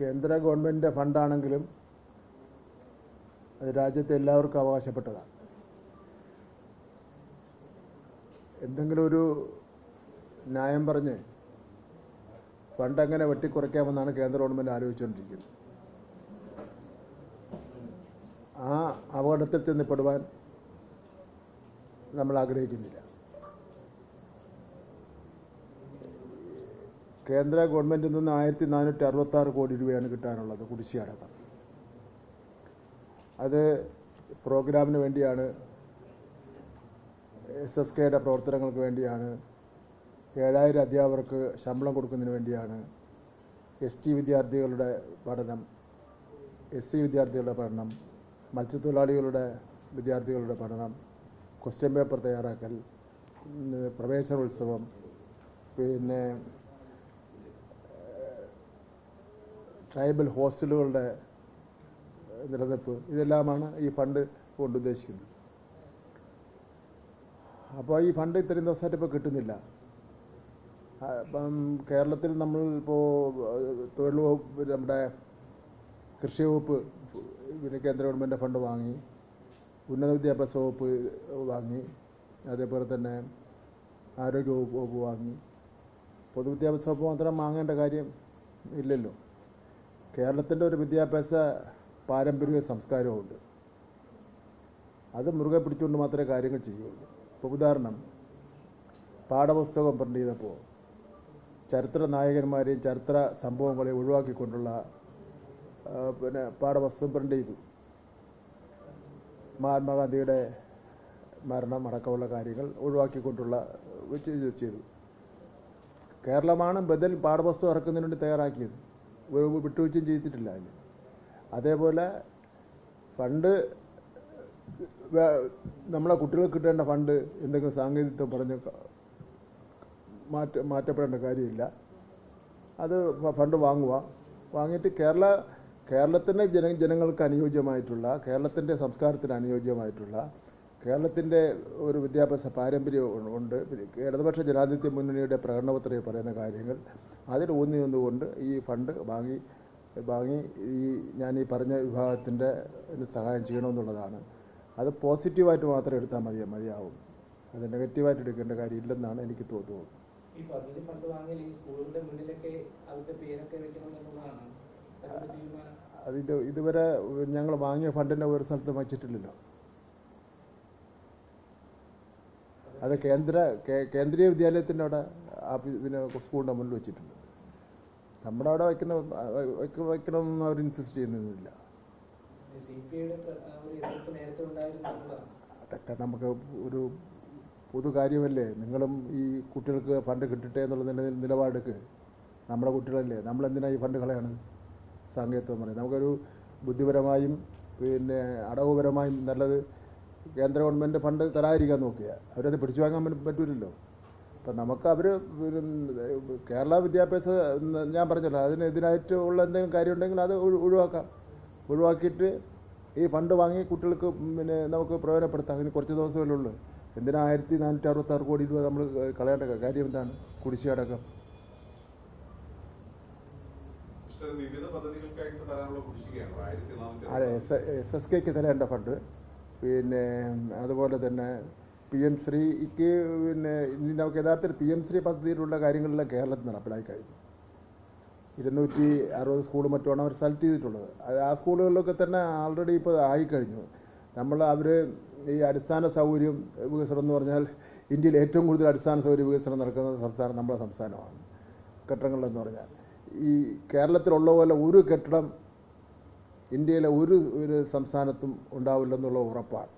കേന്ദ്ര ഗവൺമെന്റിന്റെ ഫണ്ടാണെങ്കിലും അത് രാജ്യത്തെ എല്ലാവർക്കും അവകാശപ്പെട്ടതാണ്. എന്തെങ്കിലും ഒരു ന്യായം പറഞ്ഞ് ഫണ്ട് എങ്ങനെ വെട്ടിക്കുറയ്ക്കാമെന്നാണ് കേന്ദ്ര ഗവൺമെന്റ് ആലോചിച്ചുകൊണ്ടിരിക്കുന്നത്. ആ അപകടത്തിൽ ചെന്നപ്പെടുവാൻ നമ്മൾ ആഗ്രഹിക്കുന്നില്ല. കേന്ദ്ര ഗവൺമെന്റിൽ നിന്ന് ആയിരത്തി നാനൂറ്റി അറുപത്തി ആറ് കോടി രൂപയാണ് കിട്ടാനുള്ളത് കുടിശ്ശിയടക്കം അത് പ്രോഗ്രാമിന് വേണ്ടിയാണ് എസ് എസ് കെയുടെ പ്രവർത്തനങ്ങൾക്ക് വേണ്ടിയാണ് ഏഴായിരം അധ്യാപകർക്ക് ശമ്പളം കൊടുക്കുന്നതിന് വേണ്ടിയാണ് എസ് ടി വിദ്യാർത്ഥികളുടെ പഠനം എസ് സി വിദ്യാർത്ഥികളുടെ പഠനം മത്സ്യത്തൊഴിലാളികളുടെ വിദ്യാർത്ഥികളുടെ പഠനം ക്വസ്റ്റ്യൻ പേപ്പർ തയ്യാറാക്കൽ പ്രവേശന പ്രവേശനോത്സവം പിന്നെ ട്രൈബൽ ഹോസ്റ്റലുകളുടെ നിലനിൽപ്പ് ഇതെല്ലാമാണ് ഈ ഫണ്ട് കൊണ്ട് ഉദ്ദേശിക്കുന്നത്. അപ്പോൾ ഈ ഫണ്ട് ഇത്രയും ദിവസമായിട്ട് ഇപ്പോൾ കിട്ടുന്നില്ല. അപ്പം കേരളത്തിൽ നമ്മൾ ഇപ്പോൾ തൊഴിൽ വകുപ്പ് നമ്മുടെ കൃഷി വകുപ്പ് പിന്നെ കേന്ദ്ര ഗവൺമെന്റ് ഫണ്ട് വാങ്ങി ഉന്നത വിദ്യാഭ്യാസ വകുപ്പ് വാങ്ങി അതേപോലെ തന്നെ ആരോഗ്യ വകുപ്പ് വാങ്ങി പൊതുവിദ്യാഭ്യാസ വകുപ്പ് മാത്രം വാങ്ങേണ്ട കാര്യം ഇല്ലല്ലോ. കേരളത്തിന്റെ ഒരു വിദ്യാഭ്യാസ പാരമ്പര്യവും സംസ്കാരമുണ്ട് അത് മുറുകെ പിടിച്ചുകൊണ്ട് മാത്രമേ കാര്യങ്ങൾ ചെയ്യുള്ളൂ ഇപ്പോൾ ഉദാഹരണം പാഠപുസ്തകം പ്രിന്റ് ചെയ്തപ്പോൾ ചരിത്ര നായകന്മാരെയും ചരിത്ര സംഭവങ്ങളെയും ഒഴിവാക്കിക്കൊണ്ടുള്ള പിന്നെ പാഠപുസ്തകം പ്രിന്റ് ചെയ്തു. മഹാത്മാഗാന്ധിയുടെ മരണം അടക്കമുള്ള കാര്യങ്ങൾ ഒഴിവാക്കിക്കൊണ്ടുള്ള ചെയ്തു. കേരളമാണ് ബദൽ പാഠപുസ്തകം ഇറക്കുന്നതിന് വേണ്ടി തയ്യാറാക്കിയത്. വിട്ടുവീഴ്ചയും ചെയ്തിട്ടില്ല അതിൽ. അതേപോലെ ഫണ്ട് നമ്മളെ കുട്ടികൾക്ക് കിട്ടേണ്ട ഫണ്ട് എന്തെങ്കിലും സാങ്കേതികത്വം പറഞ്ഞ് മാറ്റ മാറ്റപ്പെടേണ്ട കാര്യമില്ല. അത് ഫണ്ട് വാങ്ങുക. വാങ്ങിയിട്ട് കേരള കേരളത്തിന്റെ ജന ജനങ്ങൾക്ക് അനുയോജ്യമായിട്ടുള്ള കേരളത്തിന്റെ സംസ്കാരത്തിന് അനുയോജ്യമായിട്ടുള്ള കേരളത്തിന്റെ ഒരു വിദ്യാഭ്യാസ പാരമ്പര്യം ഉണ്ട്. ഇടതുപക്ഷ ജനാധിപത്യ മുന്നണിയുടെ പ്രകടനപത്രിക പറയുന്ന കാര്യങ്ങൾ അതിൽ ഊന്നി നിന്നുകൊണ്ട് ഈ ഫണ്ട് വാങ്ങി വാങ്ങി ഈ ഞാൻ ഈ പറഞ്ഞ വിഭാഗത്തിന്റെ സഹായം ചെയ്യണമെന്നുള്ളതാണ്. അത് പോസിറ്റീവായിട്ട് മാത്രം എടുത്താൽ മതി മതിയാവും. അത് നെഗറ്റീവായിട്ട് എടുക്കേണ്ട കാര്യമില്ലെന്നാണ് എനിക്ക് തോന്നുന്നത്. ഈ പദ്ധതി ഫണ്ട് വാങ്ങിയാൽ ഈ സ്കൂളുകളുടെ മുന്നിലൊക്കെ അവരുടെ പേരൊക്കെ വെക്കണം എന്നുള്ളതാണ്. അതിന്റെ തീരുമാനം. അത് ഇത് ഇതുവരെ ഞങ്ങൾ വാങ്ങിയ ഫണ്ടിന്റെ ഒരു സ്ഥലത്ത് വച്ചിട്ടില്ലല്ലോ. അത് കേന്ദ്ര കേന്ദ്രീയ വിദ്യാലയത്തിന്റെ അവിടെ പിന്നെ സ്കൂളിന്റെ മുന്നിൽ വെച്ചിട്ടുണ്ട്. നമ്മുടെ അവിടെ വയ്ക്കുന്ന വയ്ക്ക- വയ്ക്കണമെന്ന് അവർ ഇൻസിസ്റ്റ് ചെയ്യുന്നില്ല. അതൊക്കെ നമുക്ക് ഒരു പൊതു കാര്യമല്ലേ? നിങ്ങളും ഈ കുട്ടികൾക്ക് ഫണ്ട് കിട്ടട്ടെ എന്നുള്ള നില നിലപാടെടുക്ക്. നമ്മുടെ കുട്ടികളല്ലേ? നമ്മളെന്തിനാണ് ഈ ഫണ്ട് കളയണത്? സാങ്കേതികത്വം പറയും നമുക്കൊരു ബുദ്ധിപരമായും പിന്നെ അടവുപരമായും നല്ലത് കേന്ദ്ര ഗവൺമെന്റ് ഫണ്ട് തരാതിരിക്കാൻ നോക്കുക അവരത് പിടിച്ചു വാങ്ങാൻ പറ്റ- പറ്റൂലല്ലോ. അപ്പം നമുക്ക് അവർ കേരള വിദ്യാഭ്യാസ ഞാൻ പറഞ്ഞല്ലോ അതിനെതിരായിട്ട് ഉള്ള എന്തെങ്കിലും കാര്യം ഉണ്ടെങ്കിൽ അത് ഒഴി- ഒഴിവാക്കാം. ഒഴിവാക്കിയിട്ട് ഈ ഫണ്ട് വാങ്ങി കുട്ടികൾക്ക് പിന്നെ നമുക്ക് പ്രയോജനപ്പെടുത്താം. അതിന് കുറച്ച് ദിവസമല്ലേ ഉള്ളൂ. എന്തിനാ ആയിരത്തി നാനൂറ്റി അറുപത്താറ് കോടി രൂപ നമ്മൾ കളയേണ്ട കാര്യം എന്താണ്? കുടിശ്ശിയടക്കം അത് എസ് എസ് കെക്ക് തരേണ്ട ഫണ്ട്. പിന്നെ അതുപോലെ തന്നെ പി എം ശ്രീക്ക് പിന്നെ ഇനി നമുക്ക് യഥാർത്ഥത്തിൽ പി എം ശ്രീ പദ്ധതിയിലുള്ള കാര്യങ്ങളെല്ലാം കേരളത്തിൽ നടപ്പിലാക്കി കഴിഞ്ഞു. ഇരുന്നൂറ്റി അറുപത് സ്കൂൾ മറ്റുമാണ് അവർ സെലക്ട് ചെയ്തിട്ടുള്ളത്. അത് ആ സ്കൂളുകളിലൊക്കെ തന്നെ ആൾറെഡി ഇപ്പോൾ ആയിക്കഴിഞ്ഞു. നമ്മൾ അവർ ഈ അടിസ്ഥാന സൗകര്യം വികസനം എന്ന് പറഞ്ഞാൽ ഇന്ത്യയിൽ ഏറ്റവും കൂടുതൽ അടിസ്ഥാന സൗകര്യ വികസനം നടക്കുന്ന സംസ്ഥാനം നമ്മുടെ സംസ്ഥാനമാണ്. കെട്ടിടങ്ങളിലെന്ന് പറഞ്ഞാൽ. ഈ കേരളത്തിലുള്ള പോലെ ഒരു കെട്ടിടം ഇന്ത്യയിലെ ഒരു ഒരു സംസ്ഥാനത്തും ഉണ്ടാവില്ലെന്നുള്ള ഉറപ്പാണ്.